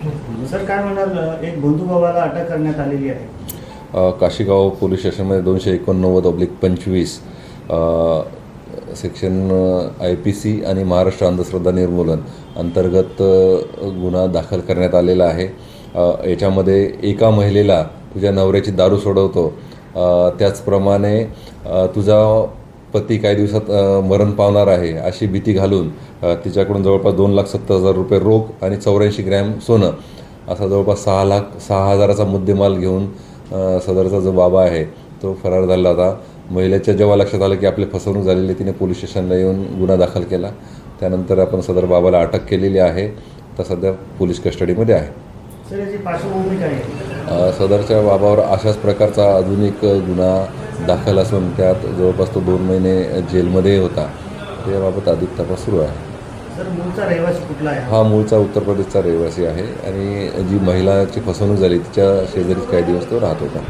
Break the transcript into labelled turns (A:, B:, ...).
A: Sir काय म्हणाल एक बंधुभावाला अटक करण्यात आलेली आहे.
B: काशीगाव पोलीस स्टेशनमध्ये दोनशे एकोणनव्वद ऑब्लिक पंचवीस सेक्शन आय पी सी आणि महाराष्ट्र अंधश्रद्धा निर्मूलन अंतर्गत गुन्हा दाखल करण्यात आलेला आहे. याच्यामध्ये एका महिलेला तुझ्या नवऱ्याची दारू सोडवतो. त्याचप्रमाणे तुझा पती काही दिवसात मरण पावणार आहे अशी भीती घालून तिच्याकडून जवळपास दोन लाख सत्तर हजार रुपये रोख आणि चौऱ्याऐंशी ग्रॅम सोनं असा जवळपास सहा लाख सहा हजाराचा मुद्देमाल घेऊन सदरचा जो बाबा आहे तो फरार झाला होता. महिलेच्या जेव्हा लक्षात आलं की आपली फसवणूक झालेली तिने पोलीस स्टेशनला येऊन गुन्हा दाखल केला. त्यानंतर आपण सदर बाबाला अटक केलेली आहे. तर सध्या पोलीस कस्टडीमध्ये आहे. सदरच्या बाबावर अशाच प्रकारचा अजून एक गुन्हा दाखल असून त्यात जवळपास तो दोन महिने जेलमध्ये होता. त्याबाबत अधिक तपास सुरू
A: आहे.
B: हा मूळचा उत्तर प्रदेशचा रहिवासी आहे आणि जी महिलाची फसवणूक झाली तिच्या शेजारीच काही दिवस तो राहत होता.